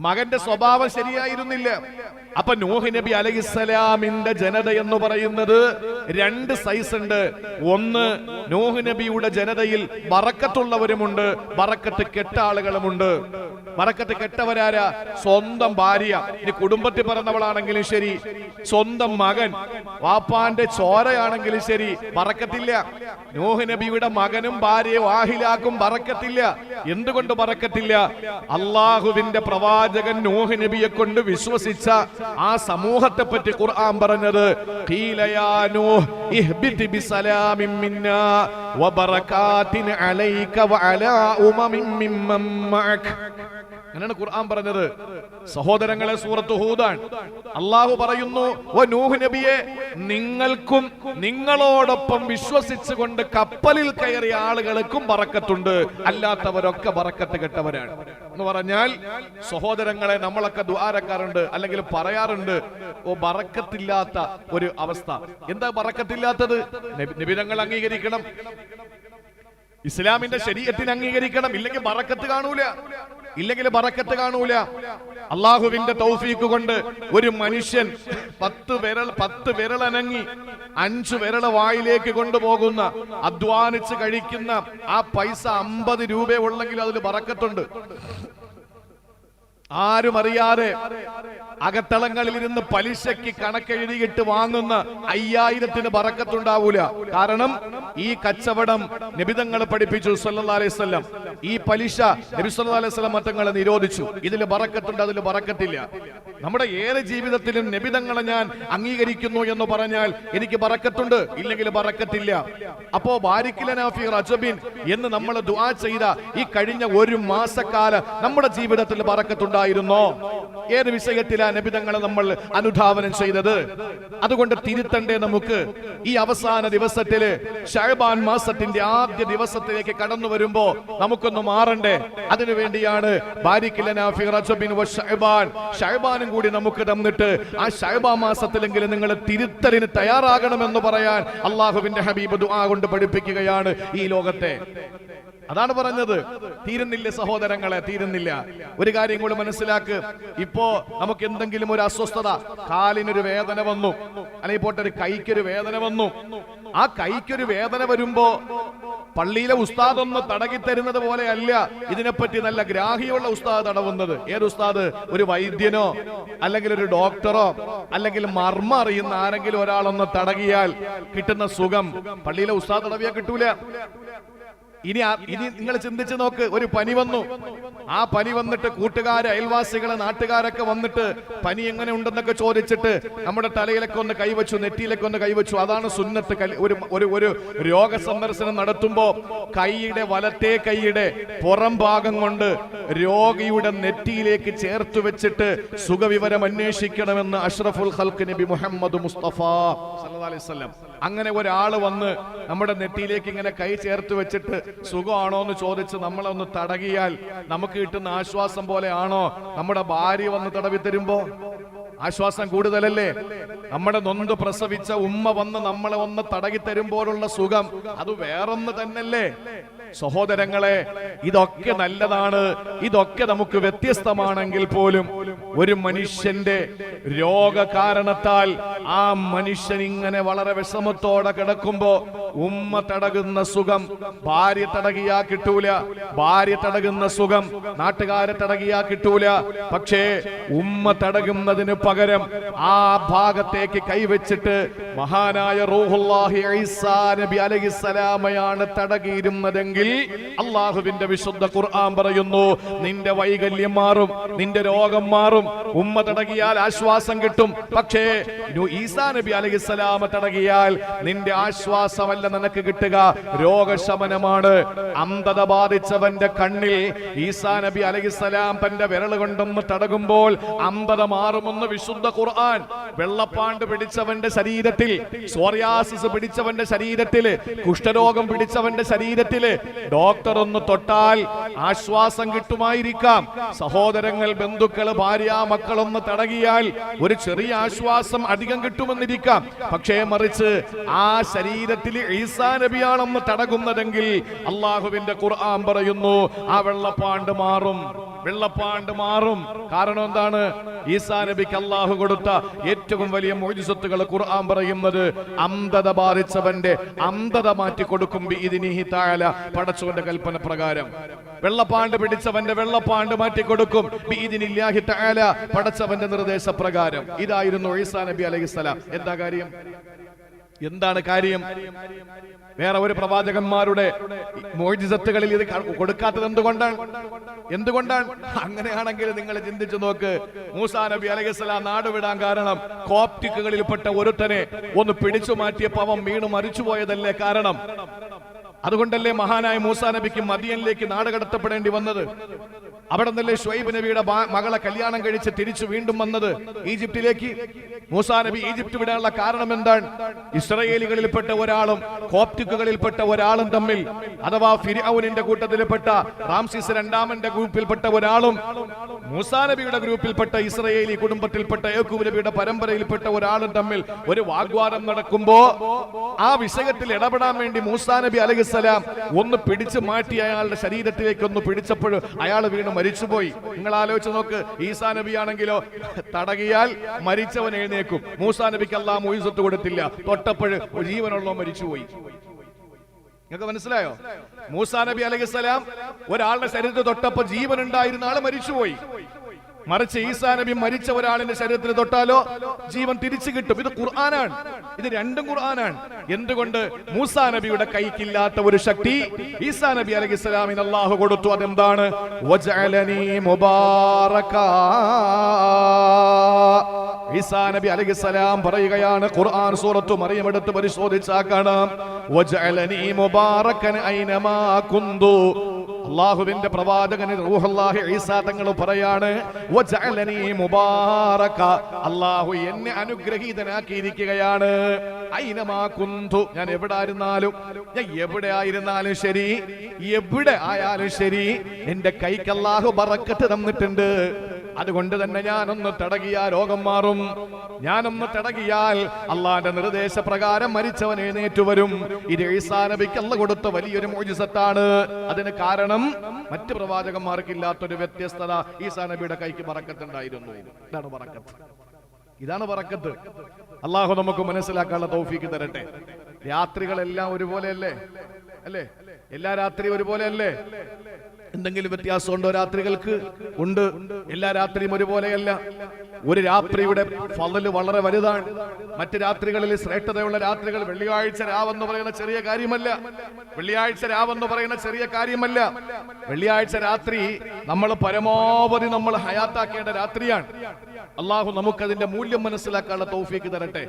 മകന്റെ സ്വഭാവം ശരിയായിരുന്നില്ല. അപ്പൊ നൂഹ് നബി അലഹിസ്സലാമിന്റെ ജനത എന്ന് പറയുന്നത് രണ്ട് സൈസ് ഉണ്ട്. ഒന്ന് നൂഹ് നബിയുടെ ജനതയിൽ വറക്കത്തുള്ളവരുമുണ്ട് വറക്കത്ത് കെട്ട ആളുകളുമുണ്ട്. വറക്കത്ത് കെട്ടവരാരാ? സ്വന്തം ഭാര്യ. ഇനി കുടുംബത്തിൽ പിറന്നവളാണെങ്കിലും ശരി. സ്വന്തം മകൻ. വാപ്പാന്റെ ചോരയാണെങ്കിലും ശരി. വറക്കത്തില്ല. നൂഹ് നബിയുടെ മകനും ഭാര്യയും ആഹിലാക്കും വറക്കത്തില്ല. എന്തുകൊണ്ട് വറക്കത്തില്ല? അള്ളാഹുവിന്റെ പ്രവാചകൻ നൂഹ് നബിയെ കൊണ്ട് വിശ്വസിച്ച ആ സമൂഹത്തെ പറ്റി ഖുർആൻ പറഞ്ഞത് "ഖീല യാ നൂഹ് ഇഹ്ബിത് ബിസലാമിൻ മിന്നാ അങ്ങനെയാണ് ഖുർആൻ പറഞ്ഞത്. സഹോദരങ്ങളെ സൂറത്ത് ഹൂദാൻ. അള്ളാഹു പറയുന്നു ഓ നൂഹ് നബിയെ നിങ്ങൾക്കും നിങ്ങളോടൊപ്പം വിശ്വസിച്ചുകൊണ്ട് കപ്പലിൽ കയറിയ ആളുകൾക്കും പറക്കത്തുണ്ട് അല്ലാത്തവരൊക്കെ പറക്കത്ത് കെട്ടവരാണ്. എന്ന് പറഞ്ഞാൽ സഹോദരങ്ങളെ നമ്മളൊക്കെ ദ്വാരക്കാറുണ്ട് അല്ലെങ്കിൽ പറയാറുണ്ട് ഓ പറക്കത്തില്ലാത്ത ഒരു അവസ്ഥ. എന്താ പറക്കത്തില്ലാത്തത് നബി- നിബിധങ്ങൾ അംഗീകരിക്കണം. ഇസ്ലാമിന്റെ ശരീരത്തിന് അംഗീകരിക്കണം ഇല്ലെങ്കിൽ ബറക്കത്ത് കാണൂല. ഇല്ലെങ്കിൽ ബറക്കത്ത് കാണൂല. അള്ളാഹുവിന്റെ തൗഫീക്ക് കൊണ്ട് ഒരു മനുഷ്യൻ പത്ത് വിരൽ പത്ത് വിരളനങ്ങി അഞ്ചു വിരള വായിലേക്ക് കൊണ്ടുപോകുന്ന അധ്വാനിച്ച് കഴിക്കുന്ന ആ പൈസ അമ്പത് രൂപ ഉള്ളെങ്കിൽ അതിൽ ബറക്കത്തുണ്ട്. ആരും അറിയാതെ അകത്തളങ്ങളിൽ ഇരുന്ന് പലിശയ്ക്ക് കണക്കെഴുതിയിട്ട് വാങ്ങുന്ന അയ്യായിരത്തിന് പറക്കത്തുണ്ടാവൂല കാരണം ഈ കച്ചവടം നബിതങ്ങൾ പഠിപ്പിച്ചു സല്ലല്ലാഹു അലൈഹി വസല്ലം. ഈ പലിശ നബി അലൈഹി വസല്ലം മതങ്ങളെ നിരോധിച്ചു. ഇതിൽ പറക്കത്തുണ്ട് അതിൽ പറക്കത്തില്ല നമ്മുടെ ഏറെ ജീവിതത്തിലും നബിതങ്ങളെ ഞാൻ അംഗീകരിക്കുന്നു എന്ന് പറഞ്ഞാൽ എനിക്ക് പറക്കത്തുണ്ട് ഇല്ലെങ്കിൽ പറക്കത്തില്ല അപ്പോ ബാരിക്കിലനാഫി റജബിൻ എന്ന് നമ്മൾ ദുആ ചെയ്ത ഈ കഴിഞ്ഞ ഒരു മാസക്കാല നമ്മുടെ ജീവിതത്തിൽ ബറക്കത്തുണ്ടായിരുന്നോ ഏത് വിഷയത്തിലാ നബിതങ്ങളെ നമ്മൾ അനുധാവനം ചെയ്തത്? അതുകൊണ്ട് തിരുത്തണ്ടേ നമുക്ക് ഈ അവസാന ദിവസത്തിൽ ഷഹബാൻ മാസത്തിന്റെ ആദ്യ ദിവസത്തിലേക്ക് കടന്നു വരുമ്പോ നമുക്കൊന്ന് മാറണ്ടേ? അതിനു വേണ്ടിയാണ് ബാരിക്കിലനാ ഫി റജബിൻ വ ഷഹബാൻ. ഷഹബാനും കൂടി നമുക്ക് തന്നിട്ട് ആ ഷഹബാ മാസത്തിലെങ്കിലും നിങ്ങൾ തിരുത്തലിന് തയ്യാറാകണമെന്ന് പറയാൻ അള്ളാഹുവിന്റെ ഹബീബ് ദുആ കൊണ്ട് പഠിപ്പിക്കുകയാണ് ഈ ലോകത്തെ. അതാണ് പറഞ്ഞത്. തീരുന്നില്ല സഹോദരങ്ങളെ തീരുന്നില്ല. ഒരു കാര്യം കൂടി മനസ്സിലാക്ക്. ഇപ്പോ നമുക്ക് എന്തെങ്കിലും ഒരു അസ്വസ്ഥത കാലിനൊരു വേദന വന്നു. അല്ലെങ്കിൽ പോട്ടെ ഒരു കൈക്കൊരു വേദന വന്നു. ആ കൈക്കൊരു വേദന വരുമ്പോ പള്ളിയിലെ ഉസ്താദ് ഒന്ന് തടകി തരുന്നത് പോലെ അല്ല ഇതിനെപ്പറ്റി നല്ല ഗ്രാഹിയുള്ള ഉസ്താദ് തടവുന്നത്. ഏത് ഉസ്താദ്? ഒരു വൈദ്യനോ അല്ലെങ്കിൽ ഒരു ഡോക്ടറോ അല്ലെങ്കിൽ മർമ്മ അറിയുന്ന ആരെങ്കിലും ഒരാളൊന്ന് തടകിയാൽ കിട്ടുന്ന സുഖം പള്ളിയിലെ ഉസ്താദ് തടവിയാ കിട്ടൂല. ഇനി ഇനി നിങ്ങൾ ചിന്തിച്ചു നോക്ക് ഒരു പനി വന്നു. ആ പനി വന്നിട്ട് കൂട്ടുകാര് അയൽവാസികളെ നാട്ടുകാരൊക്കെ വന്നിട്ട് പനി എങ്ങനെ ഉണ്ടെന്നൊക്കെ ചോദിച്ചിട്ട് നമ്മുടെ തലയിലൊക്കെ ഒന്ന് കൈവച്ചു നെറ്റിയിലൊക്കെ ഒന്ന് കൈവച്ചു. അതാണ് സുന്നത്ത് ഒരു ഒരു രോഗ സന്ദർശനം നടത്തുമ്പോ കൈയുടെ വലത്തെ കൈയുടെ പുറം ഭാഗം കൊണ്ട് രോഗിയുടെ നെറ്റിയിലേക്ക് ചേർത്ത് വെച്ചിട്ട് സുഖവിവരം അന്വേഷിക്കണമെന്ന് അഷ്റഫുൽ ഹൽക്ക് നബി മുഹമ്മദ് മുസ്തഫ സല്ലല്ലാഹു അലൈഹി വസല്ലം അങ്ങനെ ഒരാൾ വന്ന് നമ്മുടെ നെറ്റിയിലേക്ക് ഇങ്ങനെ കൈ ചേർത്ത് വെച്ചിട്ട് സുഖമാണോ എന്ന് ചോദിച്ച് നമ്മളെ ഒന്ന് തടകിയാൽ നമുക്ക് കിട്ടുന്ന ആശ്വാസം പോലെയാണോ? നമ്മുടെ ഭാര്യ വന്ന് തടവി തരുമ്പോ? ആശ്വാസം കൂടുതലല്ലേ? നമ്മുടെ നൊന്ത് പ്രസവിച്ച ഉമ്മ വന്ന് നമ്മളെ ഒന്ന് തടകി തരുമ്പോഴുള്ള സുഖം അത് വേറൊന്ന് തന്നല്ലേ സഹോദരങ്ങളെ ഇതൊക്കെ നല്ലതാണ്. ഇതൊക്കെ നമുക്ക് വ്യത്യസ്തമാണെങ്കിൽ പോലും ഒരു മനുഷ്യന്റെ രോഗ കാരണത്താൽ ആ മനുഷ്യൻ ഇങ്ങനെ വളരെ വിഷമത്തോടെ കിടക്കുമ്പോ ഉമ്മ തടകുന്ന സുഖം ഭാര്യ തടകിയാ കിട്ടൂല ഭാര്യ തടകുന്ന സുഖം നാട്ടുകാരെ തടകിയാ കിട്ടൂല. പക്ഷേ ഉമ്മ തടകുന്നതിന് പകരം ആ ഭാഗത്തേക്ക് കൈവച്ചിട്ട് മഹാനായ റൂഹുല്ലാഹി നബി അലൈഹിസ്സലാമയാണ് തടകിയിരുന്നതെങ്കിൽ അള്ളാഹുവിന്റെ വിശുദ്ധ ഖുർആൻ പറയുന്നു നിന്റെ വൈകല്യം മാറും നിന്റെ രോഗം മാറും ഉമ്മ തടകിയാൽ ആശ്വാസം കിട്ടും. പക്ഷേ ഈസാ നബി അലൈഹിസ്സലാമ തടകിയാൽ നിന്റെ ആശ്വാസമല്ല നിനക്ക് കിട്ടുക. രോഗശമനമാണ്. അന്ധത ബാധിച്ചവന്റെ കണ്ണിൽ ഈസാ നബി അലൈഹിസ്സലാം തന്റെ വിരൽ കൊണ്ടൊന്ന് തടകുമ്പോൾ അന്ധത മാറുമെന്ന് വിശുദ്ധ ഖുർആൻ. വെള്ളപ്പാണ്ട് പിടിച്ചവന്റെ ശരീരത്തിൽ സോറിയാസിസ് പിടിച്ചവന്റെ ശരീരത്തിൽ കുഷ്ഠരോഗം പിടിച്ചവന്റെ ശരീരത്തിൽ ഡോക്ടർ ഒന്ന് തൊട്ടാൽ ആശ്വാസം കിട്ടുമായിരിക്കാം. സഹോദരങ്ങൾ ബന്ധുക്കൾ ഭാര്യ മക്കളൊന്ന് തടകിയാൽ ഒരു ചെറിയ ആശ്വാസം അധികം കിട്ടുമെന്നിരിക്കാം. പക്ഷേ മറിച്ച് ആ ശരീരത്തിൽ ഈസാ നബിയാണെന്ന് തടകുന്നതെങ്കിൽ അള്ളാഹുവിന്റെ ഖുർആൻ പറയുന്നു ആ വെള്ളപ്പാണ്ട് മാറും. വെള്ളപ്പാണ്ട് മാറും. കാരണം എന്താണ്? ഈസാ നബിക്ക് അള്ളാഹു കൊടുത്ത ഏറ്റവും വലിയ മോജിസത്തുകൾ ഖുർആൻ പറയുന്നത് അന്ധത ബാധിച്ചവന്റെ അന്ധത മാറ്റി കൊടുക്കും ഇതിനിഹി താഴല പടച്ചവന്റെ കൽപ്പന പ്രകാരം. വെള്ളപ്പാണ്ട് പിടിച്ചവന്റെ വെള്ളപ്പാണ്ട് മാറ്റി കൊടുക്കും ഇതിനില്ലാഹി താഴല പടച്ചവന്റെ നിർദ്ദേശപ്രകാരം. ഇതായിരുന്നു ഈസാ നബി അലൈഹിസ്സലാം. എന്താ കാര്യം? എന്താണ് കാര്യം? വേറെ ഒരു പ്രവാചകന്മാരുടെ മോജിസത്തുകളിൽ ഇത് കൊടുക്കാത്തത് എന്തുകൊണ്ടാണ്? എന്തുകൊണ്ടാണ്? അങ്ങനെയാണെങ്കിൽ നിങ്ങൾ ചിന്തിച്ചു നോക്ക്. മൂസാ നബി അലൈഹിസ്സലാം നാട് വിടാൻ കാരണം കോപ്റ്റിക്കുകളിൽപ്പെട്ട ഒരുത്തനെ ഒന്ന് പിടിച്ചു മാറ്റിയപ്പോ അവൻ വീണ് മരിച്ചുപോയതല്ലേ കാരണം? അതുകൊണ്ടല്ലേ മഹാനായ മൂസാ നബിക്ക് മദിയനിലേക്ക് നാട് കടത്തപ്പെടേണ്ടി വന്നത്? അവിടെ നിന്നല്ലേ ഷുഐബ് നബിയുടെ മകളെ കല്യാണം കഴിച്ച് തിരിച്ചു വീണ്ടും വന്നത് ഈജിപ്തിലേക്ക്. മൂസാ നബി ഈജിപ്ത് വിടാനുള്ള കാരണം എന്താണ്? ഇസ്രയേലികളിൽപ്പെട്ട ഒരാളും കോപ്റ്റിക്കുകളിൽപ്പെട്ട ഒരാളും തമ്മിൽ അഥവാ ഫിരിഔനിന്റെ കൂട്ടത്തിൽപ്പെട്ട റാംസിസ് രണ്ടാമന്റെ ഗ്രൂപ്പിൽപ്പെട്ട ഒരാളും മൂസാ നബിയുടെ ഗ്രൂപ്പിൽപ്പെട്ട ഇസ്രയേലി കുടുംബത്തിൽപ്പെട്ട യേക്കൂബ് നബിയുടെ പരമ്പരയിൽപ്പെട്ട ഒരാളും തമ്മിൽ ഒരു വാഗ്വാദം നടക്കുമ്പോ ആ വിഷയത്തിൽ ഇടപെടാൻ വേണ്ടി മൂസാ നബി അലൈഹിസ്സലാം ഒന്ന് പിടിച്ചു മാറ്റി അയാളുടെ ശരീരത്തിലേക്ക് ഒന്ന് പിടിച്ചപ്പോൾ അയാൾ വീണ് മരിച്ചുപോയി. നിങ്ങൾ ആലോചിച്ച് നോക്ക് ഈസാ നബി ആണെങ്കിലോ തടകിയാൽ മരിച്ചവൻ എഴുന്നേക്കും. മൂസാ നബിക്ക് അല്ലാ മൊയ്സത്ത് കൊടുത്തില്ല. തൊട്ടപ്പോൾ ജീവനുള്ള മരിച്ചുപോയി. നിങ്ങൾക്ക് മനസ്സിലായോ? മൂസാ നബി അലൈഹിസ്സലാം ഒരാളുടെ ശരീരത്തിൽ തൊട്ടപ്പോ ജീവൻ ഉണ്ടായിരുന്ന ആൾ മരിച്ചുപോയി. മറിച്ച് ഈസാ നബി മരിച്ച ഒരാളിന്റെ ശരീരത്തിൽ തൊട്ടാലോ ജീവൻ തിരിച്ചു കിട്ടും. ഇത് ഖുർആനാണ്. ഇത് രണ്ടും ഖുർആനാണ്. എന്തുകൊണ്ട് മൂസാ നബിയുടെ കൈക്കില്ലാത്ത ഒരു ശക്തി ഈസാ നബി അലൈഹി ഇസ്ലാമിന് അള്ളാഹു കൊടുത്തു. അതെന്താണ്. ഈസാ നബി അലൈഹി സ്വലാം പറയുകയാണ് ഖുർആൻ സൂറത്തു മറിയം എടുത്ത് പരിശോധിച്ചാൽ കാണാം. ഐനമാ കുന്തു. അള്ളാഹുവിന്റെ പ്രവാചകന് റൂഹല്ലാഹി ഈസാ തങ്ങൾ പറയാണ് മുബാറക. അള്ളാഹു എന്നെ അനുഗ്രഹീതനാക്കിയിരിക്കുകയാണ്. ഐനമാ ഞാൻ എവിടെ ആയിരുന്നാലും ഞാൻ എവിടെ ആയിരുന്നാലും ശരി എവിടെ ആയാലും ശരി എന്റെ കൈക്ക് അള്ളാഹു ബറക്കത്ത് തന്നിട്ടുണ്ട്. അതുകൊണ്ട് തന്നെ ഞാനൊന്ന് തടകിയാൽ രോഗം മാറും. ഞാനൊന്ന് തടകിയാൽ അള്ളാന്റെ നിർദ്ദേശപ്രകാരം മരിച്ചവൻ എഴുന്നേറ്റു വരും. ഇത് ഈസാ നബിക്ക് അല്ല കൊടുത്ത വലിയൊരു മോജിസത്താണ് അതിന് കാരണം മറ്റ് പ്രവാചകന്മാർക്കില്ലാത്തൊരു വ്യത്യസ്തത ഈസാ നബിയുടെ കൈക്ക് പറക്കത്തുണ്ടായിരുന്നു ഇതാണ് പറക്കത്ത് ഇതാണ് പറക്കത്ത് അള്ളാഹു നമുക്ക് മനസ്സിലാക്കാനുള്ള തൗഫീക്ക് തരട്ടെ. രാത്രികളെല്ലാം ഒരുപോലെയല്ലേ? അല്ലേ? എല്ലാ രാത്രിയും ഒരുപോലെയല്ലേ? എന്തെങ്കിലും വ്യത്യാസമുണ്ടോ രാത്രികൾക്ക്? ഉണ്ട്. എല്ലാ രാത്രിയും ഒരുപോലെയല്ല. ഒരു രാത്രിയുടെ ഫലല് വളരെ വലുതാണ്. മറ്റു രാത്രികളിൽ ശ്രേഷ്ഠതയുള്ള രാത്രികൾ വെള്ളിയാഴ്ച രാവെന്ന് പറയുന്ന ചെറിയ കാര്യമല്ല. വെള്ളിയാഴ്ച രാവെന്ന് പറയുന്ന ചെറിയ കാര്യമല്ല. വെള്ളിയാഴ്ച രാത്രി നമ്മൾ പരമാവധി നമ്മൾ ഹയാത്താക്കേണ്ട രാത്രിയാണ്. അള്ളാഹു നമുക്കതിന്റെ മൂല്യം മനസ്സിലാക്കാനുള്ള തൗഫീക്ക് തരട്ടെ.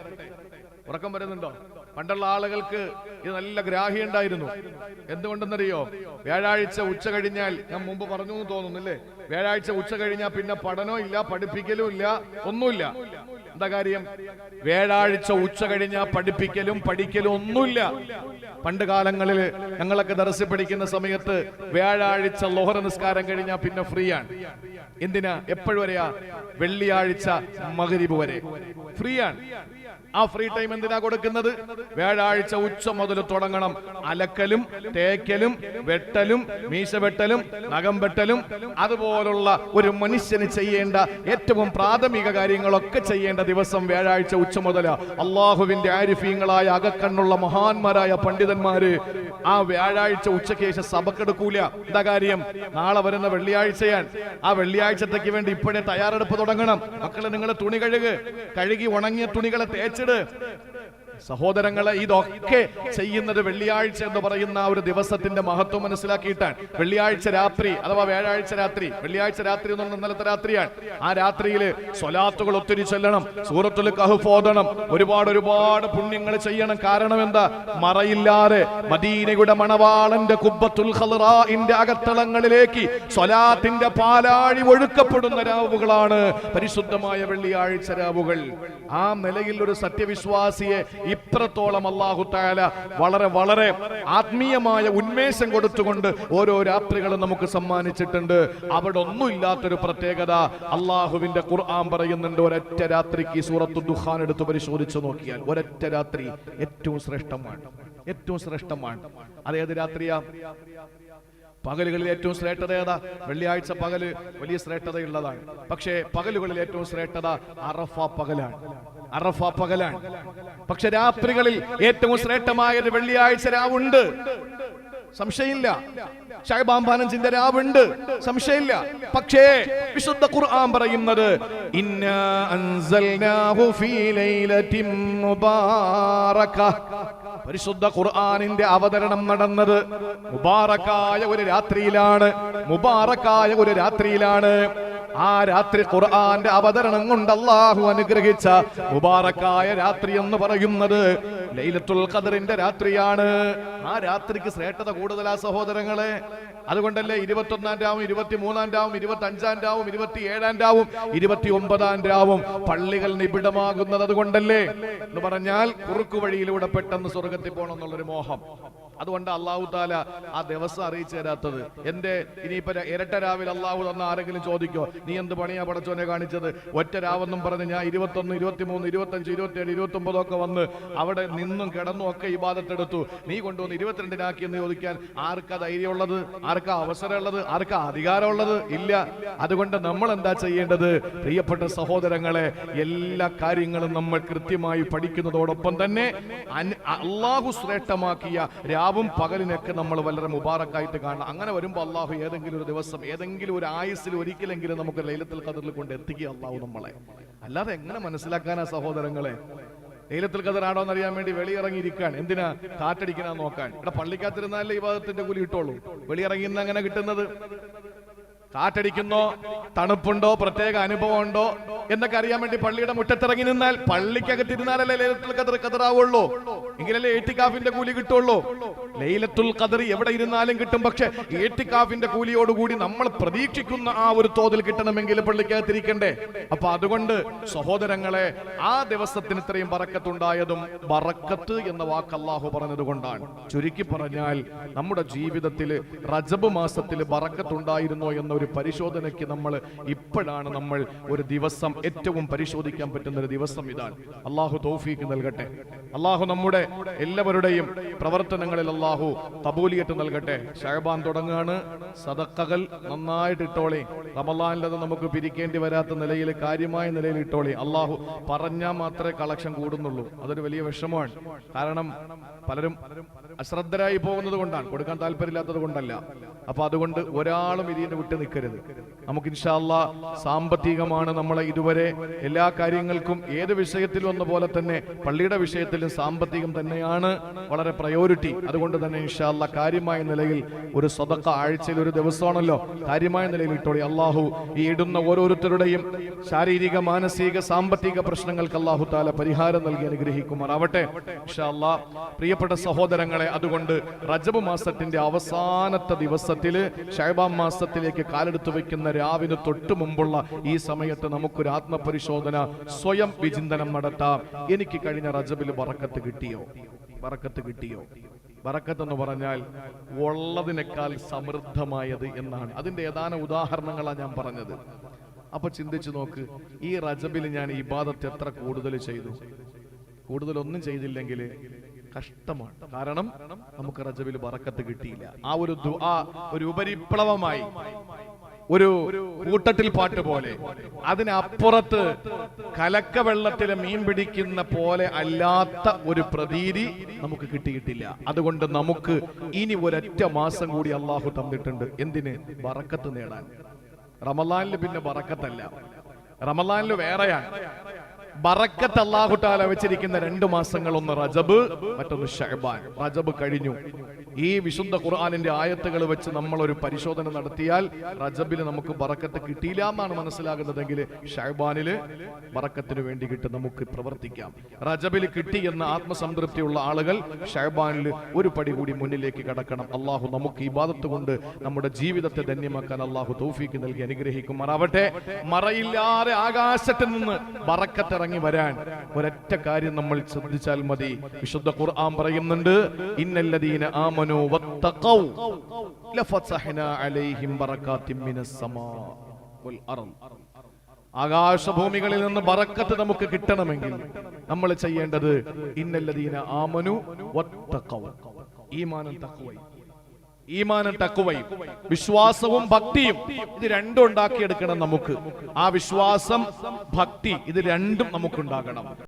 ഉറക്കം വരുന്നുണ്ടോ? പണ്ടുള്ള ആളുകൾക്ക് ഇത് നല്ല ഗ്രാഹി ഉണ്ടായിരുന്നു. എന്തുകൊണ്ടെന്നറിയോ? വ്യാഴാഴ്ച ഉച്ച കഴിഞ്ഞാൽ ഞാൻ മുമ്പ് പറഞ്ഞു എന്ന് തോന്നുന്നില്ലേ? വ്യാഴാഴ്ച ഉച്ച കഴിഞ്ഞാൽ പിന്നെ പഠനവും ഇല്ല പഠിപ്പിക്കലും ഇല്ല ഒന്നുമില്ല. എന്താ കാര്യം? വ്യാഴാഴ്ച ഉച്ച കഴിഞ്ഞാൽ പഠിപ്പിക്കലും പഠിക്കലും ഒന്നുമില്ല. പണ്ട് കാലങ്ങളിൽ ഞങ്ങളൊക്കെ ദർശി പഠിക്കുന്ന സമയത്ത് വ്യാഴാഴ്ച ലോഹര നിസ്കാരം കഴിഞ്ഞാൽ പിന്നെ ഫ്രീ ആണ് എന്തിനാ? എപ്പോഴും വരെയാ വെള്ളിയാഴ്ച മകരിബ് വരെ. ഫ്രീ ആണ് ആ ഫ്രീ ടൈം എന്തിനാ കൊടുക്കുന്നത്? വ്യാഴാഴ്ച ഉച്ച മുതൽ തുടങ്ങണം. അലക്കലും തേക്കലും വെട്ടലും മീശ വെട്ടലും നഖം വെട്ടലും അതുപോലുള്ള ഒരു മനുഷ്യന് ചെയ്യേണ്ട ഏറ്റവും പ്രാഥമിക കാര്യങ്ങളൊക്കെ ചെയ്യേണ്ട ദിവസം വ്യാഴാഴ്ച ഉച്ച മുതൽ. അള്ളാഹുവിന്റെ ആരിഫീങ്ങളായ അകക്കണ്ണുള്ള മഹാന്മാരായ പണ്ഡിതന്മാര് ആ വ്യാഴാഴ്ച ഉച്ചയ്ക്ക് ശേഷം സഭക്കെടുക്കൂല എന്താ കാര്യം? നാളെ വരുന്ന വെള്ളിയാഴ്ചയാണ്. ആ വെള്ളിയാഴ്ചത്തേക്ക് വേണ്ടി ഇപ്പോഴേ തയ്യാറെടുപ്പ് തുടങ്ങണം. മക്കളെ നിങ്ങൾ തുണി കഴുക്. കഴുകി ഉണങ്ങിയ തുണികളെ തേച്ചിട് സഹോദരങ്ങളെ ഇതൊക്കെ ചെയ്യുന്നത് വെള്ളിയാഴ്ച എന്ന് പറയുന്ന ആ ഒരു ദിവസത്തിന്റെ മഹത്വം മനസ്സിലാക്കിയിട്ടാണ്. വെള്ളിയാഴ്ച രാത്രി അഥവാ വ്യാഴാഴ്ച രാത്രി വെള്ളിയാഴ്ച രാത്രി എന്ന് പറഞ്ഞാൽ ഇന്നലത്തെ രാത്രിയാണ്. ആ രാത്രിയിൽ സ്വലാത്തുകൾ ഒത്തിരി ചെല്ലണം സൂറത്തുൽ കഹഫ് ഓതണം ഒരുപാട് ഒരുപാട് പുണ്യങ്ങൾ ചെയ്യണം. കാരണം എന്താ? മറയില്ലാതെ മദീനയുടെ മണവാളന്റെ കുബ്ബത്തുൽ ഖലറാഇന്റെ അകത്തളങ്ങളിലേക്ക് സ്വലാത്തിന്റെ പാലാഴി ഒഴുക്കപ്പെടുന്ന രാവുകളാണ് പരിശുദ്ധമായ വെള്ളിയാഴ്ച രാവുകൾ. ആ നിലയിൽ ഒരു സത്യവിശ്വാസിയെ ഇത്രത്തോളം അള്ളാഹു താല വളരെ വളരെ ആത്മീയമായ ഉന്മേഷം കൊടുത്തുകൊണ്ട് ഓരോ രാത്രികളും നമുക്ക് സമ്മാനിച്ചിട്ടുണ്ട്. അവിടെ ഒന്നുമില്ലാത്തൊരു പ്രത്യേകത അള്ളാഹുവിന്റെ ഖുർആൻ പറയുന്നുണ്ട് ഒരൊറ്റ രാത്രിക്ക് സൂറത്തു ദുഖാൻ എടുത്ത് പരിശോധിച്ചു നോക്കിയാൽ ഒരൊറ്റ രാത്രി ഏറ്റവും ശ്രേഷ്ഠമാണ്. ഏറ്റവും ശ്രേഷ്ഠമാണ്. അതേത് രാത്രിയാ? പകലുകളിൽ ഏറ്റവും ശ്രേഷ്ഠത ഏതാ? വെള്ളിയാഴ്ച പകൽ വലിയ ശ്രേഷ്ഠതയുള്ളതാണ്. പക്ഷേ പകലുകളിൽ ഏറ്റവും ശ്രേഷ്ഠത അറഫ പകലാണ്. അറഫ പകലാണ്. പക്ഷെ രാത്രികളിൽ ഏറ്റവും ശ്രേഷ്ഠമായ ഒരു വെള്ളിയാഴ്ച രാവുണ്ട്. സംശയമില്ല. ഷഹബാം പതിനഞ്ചിന്റെ രാവുണ്ട് സംശയമില്ല. പക്ഷേ വിശുദ്ധ ഖുർആൻ പറയുന്നത് അൻസൽനാഹു ഫീ ലൈലത്തിൻ മുബാറക. പരിശുദ്ധ ഖുർആനിന്റെ അവതരണം നടന്നത് മുബാറക്കായ ഒരു രാത്രിയിലാണ്. മുബാറക്കായ ഒരു രാത്രിയിലാണ്. ആ രാത്രി ഖുർആന്റെ അവതരണം കൊണ്ട് അള്ളാഹു അനുഗ്രഹിച്ച മുബാറക്കായ രാത്രി എന്ന് പറയുന്നത് ലൈലത്തുൽ ഖദറിന്റെ രാത്രിയാണ്. ആ രാത്രിക്ക് ശ്രേഷ്ഠത കൂടുതലാ സഹോദരങ്ങളെ. അതുകൊണ്ടല്ലേ ഇരുപത്തി ഒന്നാം രാവും ഇരുപത്തി മൂന്നാം രാവും ഇരുപത്തി അഞ്ചാം രാവും ഇരുപത്തി ഏഴാം രാവും ഇരുപത്തി ഒമ്പതാം രാവും പള്ളികൾ നിബിഡമാകുന്നത് അതുകൊണ്ടല്ലേ എന്ന് പറഞ്ഞാൽ കുറുക്കു വഴിയിലൂടെ പെട്ടെന്ന് സ്വർഗത്തിൽ പോകണം എന്നുള്ളൊരു മോഹം. അതുകൊണ്ട് അള്ളാഹു താല ആ ദിവസം അറിയിച്ചു തരാത്തത്. എന്റെ ഇനിയിപ്പോ ഇരട്ട രാവിലെ അള്ളാഹു തന്ന ആരെങ്കിലും ചോദിക്കോ നീ എന്ത് പണിയാ പടച്ചോനെ കാണിച്ചത്? ഒറ്റ രാവെന്നും പറഞ്ഞ് ഞാൻ ഇരുപത്തൊന്ന് ഇരുപത്തഞ്ച് ഇരുപത്തിയേഴ് ഇരുപത്തി ഒമ്പതൊക്കെ വന്ന് അവിടെ നിന്നും കിടന്നും ഒക്കെ ഇബാദത്തെടുത്തു. നീ കൊണ്ടുവന്ന് ഇരുപത്തിരണ്ടിനാക്കി എന്ന് ചോദിക്കാൻ ആർക്കാ ധൈര്യമുള്ളത്? ആർക്കാ അവസരമുള്ളത്? ആർക്കാ അധികാരമുള്ളത്? ഇല്ല. അതുകൊണ്ട് നമ്മൾ എന്താ ചെയ്യേണ്ടത്? പ്രിയപ്പെട്ട സഹോദരങ്ങളെ എല്ലാ കാര്യങ്ങളും നമ്മൾ കൃത്യമായി പഠിക്കുന്നതോടൊപ്പം തന്നെ അള്ളാഹു ശ്രേഷ്ഠമാക്കിയ രാവ് രാവും പകലിനൊക്കെ നമ്മൾ വളരെ മുബാറക്കായിട്ട് കാണണം. അങ്ങനെ വരുമ്പോൾ അള്ളാഹു ഏതെങ്കിലും ഒരു ദിവസം ഏതെങ്കിലും ഒരു ആയുസിൽ ഒരിക്കലെങ്കിലും നമുക്ക് ലൈലത്തിൽ കതിറിൽ കൊണ്ട് എത്തിക്കുക അള്ളാഹു നമ്മളെ. അല്ലാതെ എങ്ങനെ മനസ്സിലാക്കാനാ സഹോദരങ്ങളെ? ലൈലത്തിൽ കതിറാണോ എന്നറിയാൻ വേണ്ടി വെളിയിറങ്ങിയിരിക്കാൻ എന്തിനാ? കാറ്റടിക്കണ നോക്കാൻ. ഇവിടെ പള്ളിക്കാത്തിരുന്നാലേ ഈ വാദത്തിന്റെ കൂലി കിട്ടുള്ളൂ. വെളിയിറങ്ങി അങ്ങനെ കിട്ടുന്നത്? കാറ്റടിക്കുന്നോ. തണുപ്പുണ്ടോ? പ്രത്യേക അനുഭവം ഉണ്ടോ എന്നൊക്കെ അറിയാൻ വേണ്ടി പള്ളിയുടെ മുറ്റത്തിറങ്ങി നിന്നാൽ പള്ളിക്കകത്ത് ഇരുന്നാലല്ലേ ലൈലത്തുൽ ഖദർ കതറാവുള്ളൂ എങ്കിലല്ലേ ഏറ്റിക്കാഫിന്റെ കൂലി കിട്ടുള്ളൂ. ലൈലത്തുൽ ഖദർ എവിടെ ഇരുന്നാലും കിട്ടും. പക്ഷെ ഏറ്റിക്കാഫിന്റെ കൂലിയോടുകൂടി നമ്മൾ പ്രതീക്ഷിക്കുന്ന ആ ഒരു തോതിൽ കിട്ടണമെങ്കിൽ പള്ളിക്കകത്തിരിക്കണ്ടേ? അപ്പൊ അതുകൊണ്ട് സഹോദരങ്ങളെ ആ ദിവസത്തിന് ഇത്രയും ബറക്കത്തുണ്ടായതും ബറക്കത്ത് എന്ന വാക്ക് അള്ളാഹു പറഞ്ഞത് കൊണ്ടാണ് ചുരുക്കി പറഞ്ഞാൽ നമ്മുടെ ജീവിതത്തിൽ റജബ് മാസത്തിൽ ബറക്കത്തുണ്ടായിരുന്നോ എന്ന ഒരു പരിശോധനയ്ക്ക് നമ്മൾ ഇപ്പോഴാണ് നമ്മൾ ഒരു ദിവസം ഏറ്റവും പരിശോധിക്കാൻ പറ്റുന്ന ഒരു ദിവസം ഇതാണ്. അള്ളാഹു തോഫീക്ക് നൽകട്ടെ. അള്ളാഹു നമ്മുടെ എല്ലാവരുടെയും പ്രവർത്തനങ്ങളിൽ അള്ളാഹു കബൂലിയത്ത് നൽകട്ടെ. ഷഹബാൻ തുടങ്ങുകയാണ് സദക്കകൾ നന്നായിട്ട് ഇട്ടോളി. റമലാനിലത് നമുക്ക് പിരിക്കേണ്ടി വരാത്ത നിലയിൽ കാര്യമായ നിലയിൽ ഇട്ടോളി. അള്ളാഹു പറഞ്ഞാൽ മാത്രമേ കളക്ഷൻ കൂടുന്നുള്ളൂ. അതൊരു വലിയ വിഷമമാണ്. കാരണം പലരും അശ്രദ്ധരായി പോകുന്നത് കൊണ്ടാണ്. കൊടുക്കാൻ താല്പര്യമില്ലാത്തത് കൊണ്ടല്ല. അപ്പൊ അതുകൊണ്ട് ഒരാളും ഇതിന് വിട്ട് നിൽക്കരുത് നമുക്ക് ഇൻഷാല്ല സാമ്പത്തികമാണ് നമ്മളെ ഇതുവരെ എല്ലാ കാര്യങ്ങൾക്കും ഏത് വിഷയത്തിൽ വന്ന പോലെ തന്നെ പള്ളിയുടെ വിഷയത്തിലും സാമ്പത്തികം തന്നെയാണ് വളരെ പ്രയോറിറ്റി അതുകൊണ്ട് തന്നെ ഇൻഷാല്ല കാര്യമായ നിലയിൽ ഒരു സ്വതക്ക ആഴ്ചയിൽ ഒരു ദിവസമാണല്ലോ കാര്യമായ നിലയിൽ ഇട്ടോളി. അള്ളാഹു ഈ ഇടുന്ന ഓരോരുത്തരുടെയും ശാരീരിക മാനസിക സാമ്പത്തിക പ്രശ്നങ്ങൾക്ക് അള്ളാഹു താല പരിഹാരം നൽകി അനുഗ്രഹിക്കുമാറാവട്ടെ. ഇൻഷാല്ല പ്രിയപ്പെട്ട സഹോദരങ്ങളെ അതുകൊണ്ട് റജബ് മാസത്തിന്റെ അവസാനത്തെ ദിവസത്തിൽ ഷൈബാം മാസത്തിലേക്ക് കാലെടുത്ത് വെക്കുന്ന രാവിന് തൊട്ട് മുമ്പുള്ള ഈ സമയത്ത് നമുക്കൊരു ആത്മപരിശോധന സ്വയം വിചിന്തനം നടത്താം. എനിക്ക് കഴിഞ്ഞ റജബിൽ വറക്കത്ത് കിട്ടിയോ? വറക്കത്ത് കിട്ടിയോ? വറക്കത്ത് എന്ന് പറഞ്ഞാൽ ഉള്ളതിനേക്കാൾ സമൃദ്ധമായത് എന്നാണ്. അതിന്റെ ഏതാനും ഉദാഹരണങ്ങളാണ് ഞാൻ പറഞ്ഞത്. അപ്പൊ ചിന്തിച്ചു നോക്ക് ഈ റജബിൽ ഞാൻ ഇബാദത്ത് എത്ര കൂടുതൽ ചെയ്തു? കൂടുതലൊന്നും ചെയ്തില്ലെങ്കിൽ കഷ്ടമാണ്. കാരണം നമുക്ക് റജബിൽ വറക്കത്ത് കിട്ടിയില്ല. ആ ഒരു ഒരു ഉപരിപ്ലവമായി. ഒരു കൂട്ടത്തിൽ പാട്ട് പോലെ. അതിനപ്പുറത്ത് കലക്ക വെള്ളത്തിലെ മീൻ പിടിക്കുന്ന പോലെ അല്ലാത്ത ഒരു പ്രതീതി നമുക്ക് കിട്ടിയിട്ടില്ല. അതുകൊണ്ട് നമുക്ക് ഇനി ഒരൊറ്റ മാസം കൂടി അള്ളാഹു തന്നിട്ടുണ്ട്. എന്തിന്? വറക്കത്ത് നേടാൻ. റമലാനിൽ പിന്നെ വറക്കത്തല്ല റമലാനിൽ വേറെയാണ്. ബറക്കത്ത് അള്ളാഹുട്ടാല വെച്ചിരിക്കുന്ന രണ്ട് മാസങ്ങൾ ഒന്ന് റജബ് മറ്റൊന്ന് ഷഹബാൻ റജബ് കഴിഞ്ഞു. ഈ വിശുദ്ധ ഖുർആാനിന്റെ ആയത്തുകൾ വെച്ച് നമ്മൾ ഒരു പരിശോധന നടത്തിയാൽ റജബിൽ നമുക്ക് ബറക്കത്ത് കിട്ടിയില്ല എന്നാണ് മനസ്സിലാകുന്നതെങ്കിൽ ഷഹബാനിൽ ബറക്കത്തിന് വേണ്ടി കിട്ടും നമുക്ക് പ്രവർത്തിക്കാം. റജബിൽ കിട്ടി എന്ന ആത്മസംതൃപ്തിയുള്ള ആളുകൾ ഷഹബാനിൽ ഒരു പടി കൂടി മുന്നിലേക്ക് കടക്കണം. അള്ളാഹു നമുക്ക് ഈ ബാധത്ത് കൊണ്ട് നമ്മുടെ ജീവിതത്തെ ധന്യമാക്കാൻ അള്ളാഹു തൗഫീക്ക് നൽകി അനുഗ്രഹിക്കുമാറാവട്ടെ. മറയില്ലാതെ ആകാശത്തിൽ നിന്ന് ബറക്കത്തിറങ്ങി വരാൻ ഒരൊറ്റ കാര്യം നമ്മൾ ശ്രദ്ധിച്ചാൽ മതി. വിശുദ്ധ ഖുർആൻ പറയുന്നുണ്ട് ഇന്നല്ലദീന ആമനു വത്തഖൗ واتقوا അലൈഹിം ബറകാത്തിൻ മിനസ് സമാ വൽ والأرض ആകാശഭൂമികളിൽ നിന്ന് ബറക്കത്ത് നമുക്ക് കിട്ടണമെങ്കിൽ നമ്മൾ ചെയ്യേണ്ടത് ഇന്നല്ലതീന ആമനു ഈമാനും ഈമാനം ഈമാനും തക്കുവയും വിശ്വാസവും ഭക്തിയും ഇത് രണ്ടും ഉണ്ടാക്കിയെടുക്കണം നമുക്ക്. ആ വിശ്വാസം ഭക്തി ഇത് രണ്ടും നമുക്കുണ്ടാകണം